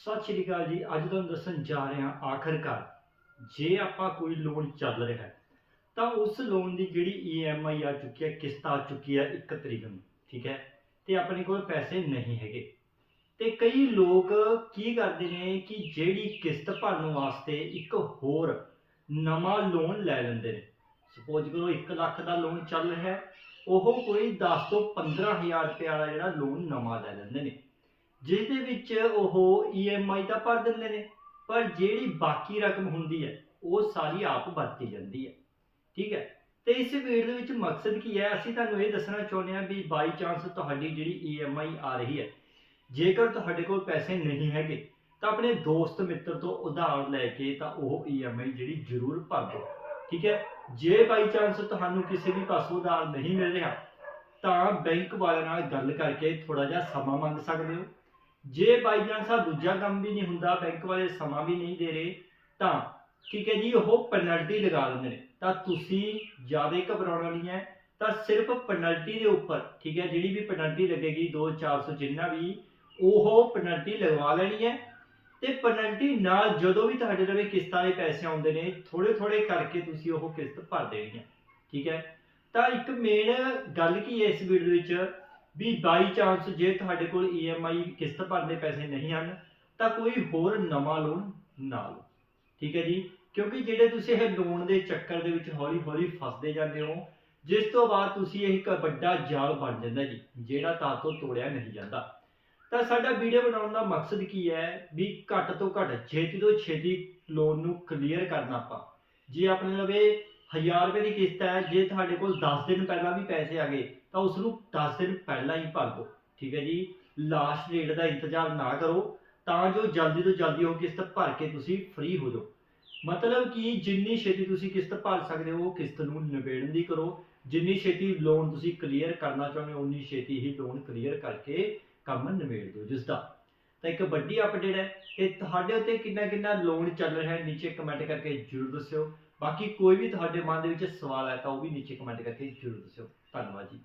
ਸਤਿ ਸ਼੍ਰੀ ਅਕਾਲ ਜੀ। ਅੱਜ ਤੁਹਾਨੂੰ ਦੱਸਣ ਜਾ ਰਹੇ ਹਾਂ ਆਖਰਕਾਰ, ਜੇ ਆਪਾਂ ਕੋਈ ਲੋਨ ਚੱਲ ਰਿਹਾ ਹੈ, ਤਾਂ ਉਸ ਲੋਨ ਦੀ ਜਿਹੜੀ EMI ਆ ਚੁੱਕੀ ਹੈ, ਕਿਸ਼ਤ ਆ ਚੁੱਕੀ ਹੈ 1 ਤਰੀਕ ਨੂੰ, ਠੀਕ ਹੈ? ਤੇ ਆਪਣੇ ਕੋਲ ਪੈਸੇ ਨਹੀਂ ਹੈਗੇ। ਤੇ ਕਈ ਲੋਕ ਕੀ ਕਰਦੇ ਨੇ ਕਿ ਜਿਹੜੀ ਕਿਸ਼ਤ ਭਰਨ ਵਾਸਤੇ ਇੱਕ ਹੋਰ ਨਵਾਂ ਲੋਨ ਲੈ ਲੈਂਦੇ ਨੇ। ਸਪੋਜ਼ ਕਰੋ 1 ਲੱਖ ਦਾ ਲੋਨ ਚੱਲ ਰਿਹਾ ਹੈ, ਉਹ ਕੋਈ 10 ਤੋਂ 15000 ਰੁਪਏ ਵਾਲਾ ਜਿਹੜਾ ਲੋਨ ਨਵਾਂ ਲੈ ਲੈਂਦੇ ਨੇ। ਜਿਸ ਦੇ ਵਿੱਚ ਉਹ EMI ਤਾਂ ਭਰ ਦਿੰਦੇ ਨੇ, ਪਰ ਜਿਹੜੀ ਬਾਕੀ ਰਕਮ ਹੁੰਦੀ ਹੈ, ਉਹ ਸਾਰੀ ਆਪ ਵਰਤੀ ਜਾਂਦੀ ਹੈ। ਠੀਕ ਹੈ? ਤੇ ਇਸ ਵੀਡੀਓ ਦੇ ਵਿੱਚ ਮਕਸਦ ਕੀ ਹੈ? ਅਸੀਂ ਤੁਹਾਨੂੰ ਇਹ ਦੱਸਣਾ ਚਾਹੁੰਦੇ ਹਾਂ ਵੀ ਬਾਈ ਚਾਂਸ ਤੁਹਾਡੀ ਜਿਹੜੀ EMI ਆ ਰਹੀ ਹੈ, ਜੇਕਰ ਤੁਹਾਡੇ ਕੋਲ ਪੈਸੇ ਨਹੀਂ ਹੈਗੇ, ਤਾਂ ਆਪਣੇ ਦੋਸਤ ਮਿੱਤਰ ਤੋਂ ਉਧਾਰ ਲੈ ਕੇ ਤਾਂ ਉਹ EMI ਜਿਹੜੀ ਜ਼ਰੂਰ ਭਰ ਦਿਓ। ਠੀਕ ਹੈ? ਜੇ ਬਾਈ ਚਾਂਸ ਤੁਹਾਨੂੰ ਕਿਸੇ ਵੀ ਪਾਸੋਂ ਉਧਾਰ ਨਹੀਂ ਮਿਲ ਰਿਹਾ, ਤਾਂ ਬੈਂਕ ਵਾਲਿਆਂ ਨਾਲ ਗੱਲ ਕਰਕੇ ਥੋੜਾ ਜਿਹਾ ਸਮਾਂ ਮੰਗ ਸਕਦੇ ਹੋ। ਜੇ ਬਾਈ ਚਾਂਸ ਆ ਦੂਜਾ ਕੰਮ ਵੀ ਨਹੀਂ ਹੁੰਦਾ, ਬੈਂਕ ਵਾਲੇ ਸਮਾਂ ਵੀ ਨਹੀਂ ਦੇ ਰਹੇ, ਤਾਂ ਠੀਕ ਹੈ ਜੀ, ਉਹ ਪੈਨਲਟੀ ਲਗਾ ਦਿੰਦੇ ਨੇ। ਤਾਂ ਤੁਸੀਂ ਜ਼ਿਆਦਾ ਘਬਰਾਉਣਾ ਨਹੀਂ ਹੈ, ਤਾਂ ਸਿਰਫ ਪੈਨਲਟੀ ਦੇ ਉੱਪਰ, ਠੀਕ ਹੈ, ਜਿਹੜੀ ਵੀ ਪੈਨਲਟੀ ਲੱਗੇਗੀ 2 400 ਜਿੰਨਾ ਵੀ, ਉਹ ਪੈਨਲਟੀ ਲਗਵਾ ਲੈਣੀ ਹੈ। ਤੇ ਪੈਨਲਟੀ ਨਾਲ ਜਦੋਂ ਵੀ ਤੁਹਾਡੇ ਲਵੇ ਕਿਸ਼ਤਾਂ ਦੇ ਪੈਸੇ ਆਉਂਦੇ ਨੇ ਥੋੜੇ ਥੋੜੇ ਕਰਕੇ ਤੁਸੀਂ ਉਹ ਕਿਸ਼ਤ ਭਰ ਦੇਣੀ ਹੈ, ਠੀਕ ਹੈ। ਤਾਂ ਇੱਕ ਮੇਨ ਗੱਲ ਕੀ ਹੈ ਇਸ ਵੀਡੀਓ ਵਿੱਚ? ਵੀ ਬਾਈ ਚਾਂਸ ਜੇ ਤੁਹਾਡੇ ਕੋਲ EMI ਕਿਸ਼ਤ ਭਰਨ ਦੇ ਪੈਸੇ ਨਹੀਂ ਹਨ, ਤਾਂ ਕੋਈ ਹੋਰ ਨਵਾਂ ਲੋਨ ਨਾ ਲਓ। ਠੀਕ ਹੈ ਜੀ? ਕਿਉਂਕਿ ਜਿਹੜੇ ਤੁਸੀਂ ਇਹ ਲੋਨ ਦੇ ਚੱਕਰ ਦੇ ਵਿੱਚ ਹੌਲੀ ਹੌਲੀ ਫਸਦੇ ਜਾਂਦੇ ਹੋ, ਜਿਸ ਤੋਂ ਬਾਅਦ ਤੁਸੀਂ ਇਹ ਇੱਕ ਵੱਡਾ ਜਾਲ ਬਣ ਜਾਂਦਾ ਜੀ, ਜਿਹੜਾ ਤਾਂ ਤੋਂ ਤੋੜਿਆ ਨਹੀਂ ਜਾਂਦਾ। ਤਾਂ ਸਾਡਾ ਵੀਡੀਓ ਬਣਾਉਣ ਦਾ ਮਕਸਦ ਕੀ ਹੈ? ਵੀ ਘੱਟ ਤੋਂ ਘੱਟ ਛੇਤੀ ਤੋਂ ਛੇਤੀ ਲੋਨ ਨੂੰ ਕਲੀਅਰ ਕਰਨਾ ਆਪਾਂ। ਜੇ ਆਪਣੇ ਲਵੇ 1000 ਰੁਪਏ ਦੀ ਕਿਸ਼ਤ ਹੈ, ਜੇ ਤੁਹਾਡੇ ਕੋਲ 10 ਦਿਨ ਪਹਿਲਾਂ ਵੀ ਪੈਸੇ ਆ ਗਏ, ਤਾਂ ਉਸ ਨੂੰ 10 ਦਿਨ ਪਹਿਲਾਂ ਹੀ ਭਰ ਦਿਓ। ਠੀਕ ਹੈ ਜੀ? ਲਾਸਟ ਡੇਟ ਦਾ ਇੰਤਜ਼ਾਰ ਨਾ ਕਰੋ, ਤਾਂ ਜੋ ਜਲਦੀ ਤੋਂ ਜਲਦੀ ਉਹ ਕਿਸ਼ਤ ਭਰ ਕੇ ਤੁਸੀਂ ਫ੍ਰੀ ਹੋ ਜਾਓ। ਮਤਲਬ ਕਿ ਜਿੰਨੀ ਛੇਤੀ ਤੁਸੀਂ ਕਿਸ਼ਤ ਭਰ ਸਕਦੇ ਹੋ, ਉਹ ਕਿਸ਼ਤ ਨੂੰ ਨਿਬੇੜਨ ਦੀ ਕਰੋ। ਜਿੰਨੀ ਛੇਤੀ ਲੋਨ ਤੁਸੀਂ ਕਲੀਅਰ ਕਰਨਾ ਚਾਹੁੰਦੇ ਹੋ, ਉਨੀ ਛੇਤੀ ਹੀ ਲੋਨ ਕਲੀਅਰ ਕਰਕੇ ਕੰਮ ਨਿਬੇੜ ਦਿਓ ਜਿਸ ਦਾ ਤਾਂ ਇੱਕ ਵੱਡੀ ਅਪਡੇਟ ਹੈ ਕਿ ਤੁਹਾਡੇ ਉੱਤੇ ਕਿੰਨਾ ਕਿੰਨਾ ਲੋਨ ਚੱਲ ਰਿਹਾ ਹੈ, ਨੀਚੇ ਕਮੈਂਟ ਕਰਕੇ ਜਰੂਰ ਦੱਸਿਓ। ਬਾਕੀ ਕੋਈ ਵੀ ਤੁਹਾਡੇ ਮਨ ਦੇ ਵਿੱਚ ਸਵਾਲ ਹੈ ਤਾਂ ਉਹ ਵੀ ਨੀਚੇ ਕਮੈਂਟ ਕਰਕੇ ਜਰੂਰ ਦੱਸਿਓ। ਧੰਨਵਾਦ ਜੀ।